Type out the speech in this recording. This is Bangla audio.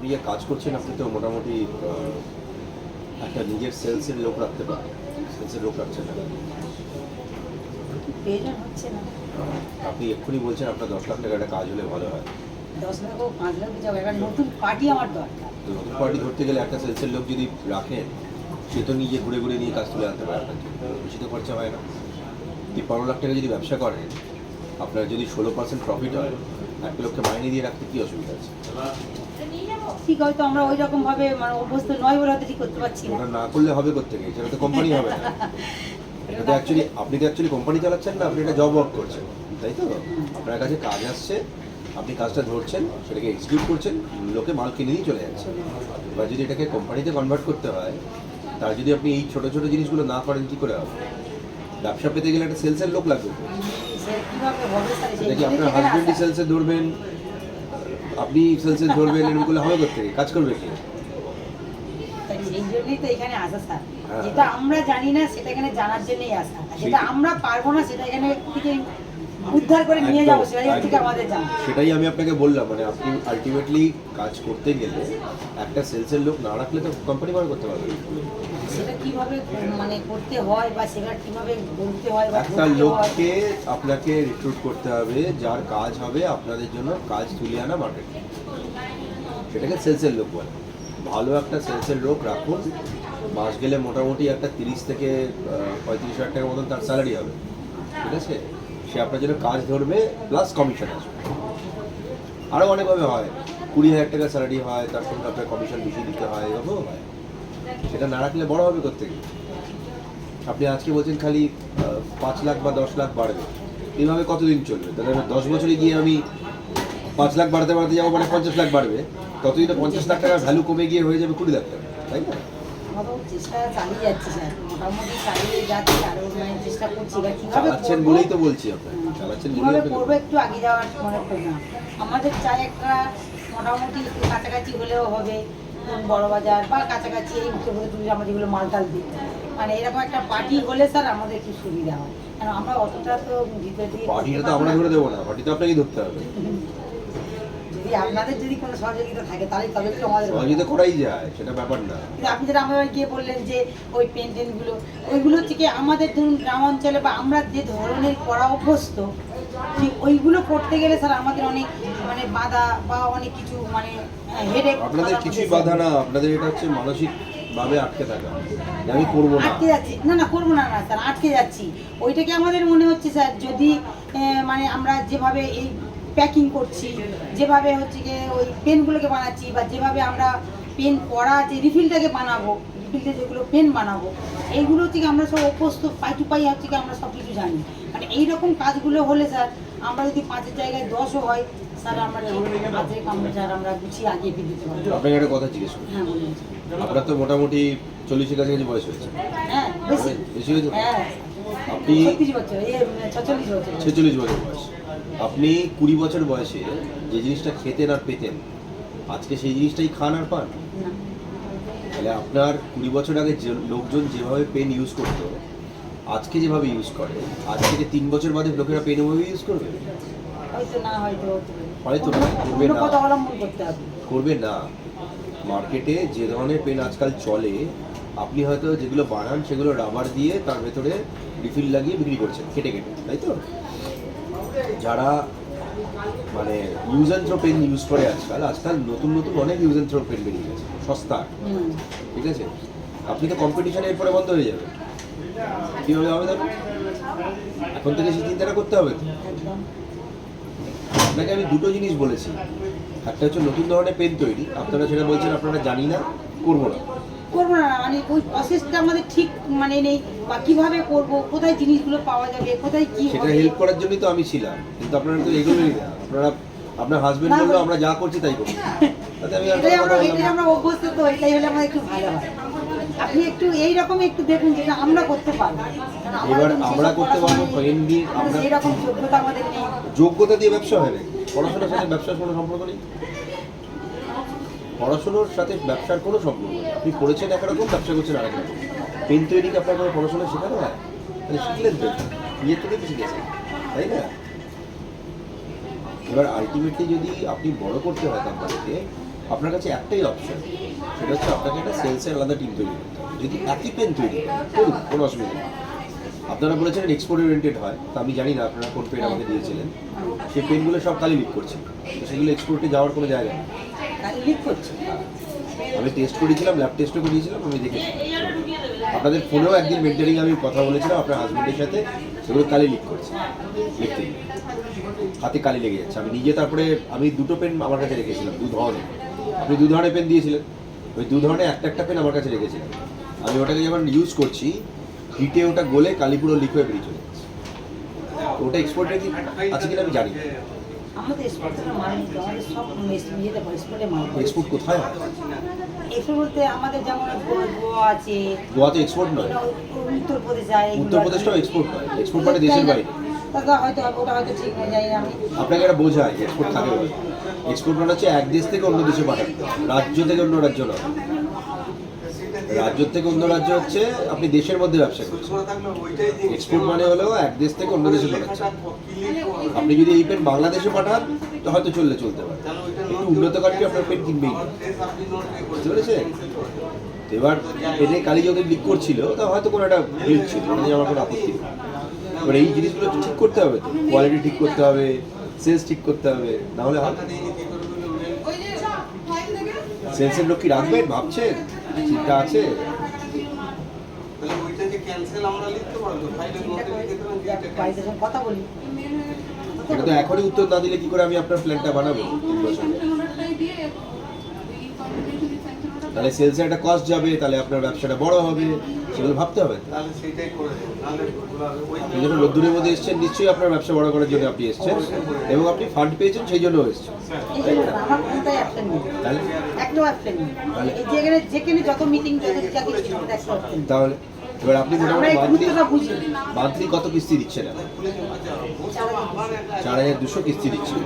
আপনি যে কাজ করছেন আপনি তো মোটামুটি একটা নিজের সেলসের লোক রাখতে পারেন সেলসের লোক রাখছেন না। আপনি এক্ষুনি বলছেন আপনার দশ লাখ টাকা একটা কাজ হলে ভালো হয়। দশ লাখ পাঁচ লাখ নতুন পার্টি আমার দরকার। তো নতুন পার্টি ধরতে গেলে একটা সেলসের লোক যদি রাখেন সে তো নিজে ঘুরে ঘুরে নিয়ে কাজ তুলে আনতে পারে আপনার বেশি তো খরচা হয় না। লাখ টাকা যদি ব্যবসা করেন আপনার যদি ষোলো পার্সেন্ট প্রফিট হয় এক লোককে মাইনে দিয়ে রাখতে কী অসুবিধা আছে? ঠিক হয়তো আমরা ওই রকম ভাবে মানে অভ্যস্ত নয় বলে হয়তো ঠিক করতে পারছি না। না করলে হবে কোথেকে সেটা তো কোম্পানি হবে না। এটা তো অ্যাকচুয়ালি আপনি তো অ্যাকচুয়ালি কোম্পানি চালাচ্ছেন না আপনি এটা জব ওয়ার্ক করছেন তাই তো? আপনার কাছে কাজ আসছে আপনি কাজটা ধরছেন সেটাকে এক্সিকিউট করছেন লোকে মাল কিনে দিয়ে চলে যাচ্ছে। এবার যদি এটাকে কোম্পানিতে কনভার্ট করতে হয় তার যদি আপনি এই ছোটো ছোটো জিনিসগুলো না করেন কী করে হবে? ব্যবসা পেতে গেলে একটা সেলসের লোক লাগবে। তো। সে কীভাবে হবে? স্যার সেই সেটা কি আপনার তো হাজবেন্ডই সেলসে ধরবেন? আপনি সেলসে ধরবেন এরকম হবে করতে? কাজ করবে কি? সেই জন্যই তো এখানে আসা স্যার। হ্যাঁ। যেটা আমরা জানি না সেটা এখানে জানার জন্যই আসা। যেটা আমরা পারব না সেটা এখানে থেকে উদ্ধার করে নিয়ে যাব একদম, সেটা থেকে আমাদের জানা সেটাই আমি আপনাকে বললাম মানে আপনি আলটিমেটলি কাজ করতে গেলে একটা সেলসের লোক না রাখলে তো কোম্পানি বার করতে পারবে না। সেটা কীভাবে মানে করতে হয় বা সেটা কীভাবে বলতে হয় একটা লোককে আপনাকে রিক্রুট করতে হবে যার কাজ হবে আপনাদের জন্য কাজ তুলে আনা মার্কেটে সেটাকে সেলসের লোক বলে। ভালো একটা সেলসের লোক রাখুন মাস গেলে মোটামুটি একটা তিরিশ থেকে পঁয়ত্রিশ হাজার টাকার মতন তার স্যালারি হবে। ঠিক আছে? সে আপনার জন্য কাজ ধরবে প্লাস কমিশন আসবে। আরও অনেকভাবে হয়। কুড়ি হাজার টাকা স্যালারি হয়, তার সঙ্গে আপনার কমিশন বেশি দিতে হয় এভাবেও হয়। সেটা না রাখলে বড় হবে কোথেকে আপনি আজকে বলছেন খালি পাঁচ লাখ বা দশ লাখ বাড়বে। এইভাবে কতদিন চলবে? তাহলে দশ বছরে গিয়ে আমি পাঁচ লাখ বাড়তে বাড়তে যাব মানে পঞ্চাশ লাখ বাড়বে। ততদিন পঞ্চাশ লাখ টাকার ভ্যালু কমে গিয়ে হয়ে যাবে কুড়ি লাখ টাকা, তাই না? চেষ্টা চালিয়ে যাচ্ছি স্যার। মোটামুটি চালিয়ে যাচ্ছি আরও মানে চেষ্টা করছি এবার কীভাবে চালাচ্ছেন বলেই তো বলছি আপনাকে। কীভাবে আপনাকে করব একটু আগে যাওয়ার মানে প্রোগ্রাম আমাদের চাই একটা মোটামুটি একটু কাছাকাছি হলেও হবে বড় বাজার বা কাছাকাছি এই উত্তরপ্রদেশ আমরা যেগুলো মালটাল দিই মানে এরকম একটা পার্টি হলে স্যার আমাদের একটু সুবিধা হয়। কারণ আমরা অতটা তো ভিতর দিয়ে পার্টিটা তো আমরা ধরে দেবো না পার্টি তো আপনাকেই ধরতে হবে। যদি আপনাদের যদি কোনো সহযোগিতা থাকে তাহলে তবে আমাদের সহযোগিতা করাই যায় সেটা ব্যাপার না। কিন্তু আপনি যেটা আমাদের গিয়ে বললেন যে ওই ওইগুলো থেকে আমাদের ধরুন গ্রাম অঞ্চলে বা আমরা যে ধরনের করা অভ্যস্ত ঠিক ওইগুলো করতে গেলে স্যার আমাদের অনেক মানে বাধা বা অনেক কিছু মানে হেডেক আপনাদের কিছুই বাধা না আপনাদের এটা হচ্ছে মানসিক ভাবে আটকে থাকা। আমি করব না। আটকে যাচ্ছি। না না করব না না স্যার আটকে যাচ্ছি। ওইটাকে আমাদের মনে হচ্ছে স্যার? যদি মানে আমরা যেভাবে এই প্যাকিং করছি যেভাবে হচ্ছে গিয়ে ওই পেনগুলোকে বানাচ্ছি বা যেভাবে আমরা পেন পড়া যে রিফিলটাকে বানাবো রিফিলতে যেগুলো পেন বানাবো এইগুলো থেকে আমরা সব অভ্যস্ত পাই টু পাই হচ্ছে কি আমরা সব কিছু জানি। মানে এইরকম কাজগুলো হলে স্যার আমরা যদি পাঁচের জায়গায় দশও হয় স্যার আমরা স্যার আমরা গুছিয়ে আগিয়ে ফিরে দিতে পারব। আপনাকে একটা কথা জিজ্ঞেস করি। হ্যাঁ বলুন। আপনার তো মোটামুটি চল্লিশের কাছাকাছি বয়স হয়েছে। হ্যাঁ বেশি। বেশি হয়েছে? হ্যাঁ। আপনি ছত্রিশ বছর ছেচল্লিশ বছর বয়স। আপনি কুড়ি বছর বয়সে যে জিনিসটা খেতেন আর পেতেন আজকে সেই জিনিসটাই খান আর পান? তাহলে আপনার কুড়ি বছর আগে যে লোকজন যেভাবে পেন ইউজ করতো আজকে যেভাবে ইউজ করে আজ থেকে তিন বছর বাদে লোকেরা পেন ওভাবে ইউজ করবে? হয়তো না করবে। না। করবে না। মার্কেটে যে ধরনের পেন আজকাল চলে আপনি হয়তো যেগুলো বানান সেগুলো রাবার দিয়ে তার ভেতরে রিফিল লাগিয়ে বিক্রি করছেন কেটে কেটে তাই তো? যারা মানে use and throw pen use করে আজকাল আজকাল নতুন নতুন অনেক ইউজ অ্যান্ড থ্রো পেন বেরিয়ে গেছে সস্তা। ঠিক আছে? আপনি তো কম্পিটিশন এরপরে বন্ধ হয়ে যাবে। কীভাবে হবে তবে এখন থেকে সেই চিন্তাটা করতে হবে তো। আপনাকে আমি দুটো জিনিস বলেছি। একটা হচ্ছে নতুন ধরনের পেন তৈরি। আপনারা সেটা বলছেন আপনারা জানি না করব না। করব না মানে ওই প্রসেসটা আমাদের ঠিক মানে নেই বা কীভাবে করব কোথায় জিনিসগুলো পাওয়া যাবে কোথায় কি সেটা হেল্প করার জন্যই তো আমি ছিলাম কিন্তু আপনারা তো এগোলেই না। আপনারা আপনার হাজবেন্ড বলল আমরা যা করছি তাই করি তাতে আমি এটাই আমরা এটাই আমরা অভ্যস্ত তো এটাই হলে আমাদের একটু ভালো হয়। আপনি একটু এই রকম একটু দেখুন যেটা আমরা করতে পারব। এবার আমরা করতে পারব দিয়ে আমরা আমরা সেই রকম যোগ্যতা আমাদের নেই। যোগ্যতা দিয়ে ব্যবসা নাকি পড়াশোনার সাথে ব্যবসার কোনো সম্পর্ক নেই? পড়াশোনার সাথে ব্যবসার কোনো সম্পর্ক নেই। আপনি পড়েছেন একরকম ব্যবসা করছেন আরেক রকম। পেন তৈরিকে আপনার কোনো পড়াশোনা শেখানো হয়? তাহলে শিখলেন তো। নিজের থেকে তো শিখেছেন তাই না? এবার আলটিমেটলি যদি আপনি বড় করতে হয় কোম্পানিকে আপনার কাছে একটাই অপশন সেটা হচ্ছে আপনাকে একটা সেলসের আলাদা টিম তৈরি করতে হবে। যদি একই পেন তৈরি করেন, কোনো অসুবিধা নেই। আপনারা বলেছেন এক্সপোর্ট ওরিয়েন্টেড হয় তো আমি জানি না আপনারা কোন পেন আমাকে দিয়েছিলেন। সেই পেনগুলো সব কালি লিক করছে তো সেগুলো এক্সপোর্টে যাওয়ার কোনো জায়গা নেই। আমি টেস্ট করেছিলাম ল্যাব টেস্টও করিয়েছিলাম, আমি দেখেছি। আপনাদের ফোনেও একদিন মেন্টারিং আমি কথা বলেছিলাম আপনার হাজব্যান্ডের সাথে, সেগুলো কালি লিক করছে। লিখতে। হাতে কালি লেগে যাচ্ছে। আমি নিজে তারপরে, আমি দুটো পেন আমার কাছে রেখেছিলাম, দু ধরনের। আপনি দু ধরনের পেন দিয়েছিলেন। ওই দু ধরনের একটা একটা পেন আমার কাছে রেখেছিলাম আমি ওটাকে যখন ইউজ করছি হিটে ওটা গলে কালি পুরো লিক হয়ে বেরিয়ে চলে যাচ্ছে। ওটা এক্সপোর্টে কি? আছে কিনা আমি জানি না। আমাদের এক্সপোর্টের মাল নিতে আমাদের সব ইয়েতে এক্সপোর্টে মাল এক্সপোর্ট কোথায়? হয় এক্সপোর্ট বলতে আমাদের যেমন গোয়া আছে। গোয়াতে এক্সপোর্ট নয়? উত্তরপ্রদেশ যায়। উত্তরপ্রদেশটাও এক্সপোর্ট নয় এক্সপোর্ট মানে দেশের বাইরে। দাদা হয়তো ওটা হয়তো ঠিক হয়ে যায় আমি আপনাকে একটা বোঝায় এক্সপোর্ট থাকে এক্সপোর্ট মানে হচ্ছে এক দেশ থেকে অন্য দেশে পাঠানো রাজ্য থেকে অন্য রাজ্য নয়। রাজ্য থেকে অন্য রাজ্য হচ্ছে আপনি দেশের মধ্যে ব্যবসা করছেন। এক্সপোর্ট মানে হলো এক দেশ থেকে অন্য দেশে পাঠাচ্ছেন। আপনি যদি এই পেন বাংলাদেশে পাঠান তো হয়তো চললে চলতে পারে। একটু উন্নত কান্ট্রি আপনার পেন কিনবেই? বুঝতে পেরেছেন? এবার পেনে কালি যদি লিক করছিল তা হয়তো কোনো একটা হেল্প ছিল মানে আমার কোনো আপত্তি নেই। এবার এই জিনিসগুলো ঠিক করতে হবে তো। কোয়ালিটি ঠিক করতে হবে সেলস ঠিক করতে হবে নাহলে। সেলসের লোক কি রাখবেন ভাবছেন? চিন্তা আছে? এটা তো এখনই উত্তর না দিলে কি করে আমি আপনার প্ল্যানটা বানাবো? তাহলে সেলসে একটা কস্ট যাবে তাহলে আপনার ব্যবসাটা বড় হবে সেগুলো ভাবতে হবে। আপনি যখন রোদ্দুরের মধ্যে এসেছেন নিশ্চয়ই আপনার ব্যবসা বড় করার জন্য আপনি এসেছেন এবং আপনি ফান্ড পেয়েছেন সেই জন্য এসেছেন। তাহলে এবার আপনি মোটামুটি মান্থলি মান্থলি কত কিস্তি দিচ্ছেন? এখন চার হাজার দুশো কিস্তি দিচ্ছেন।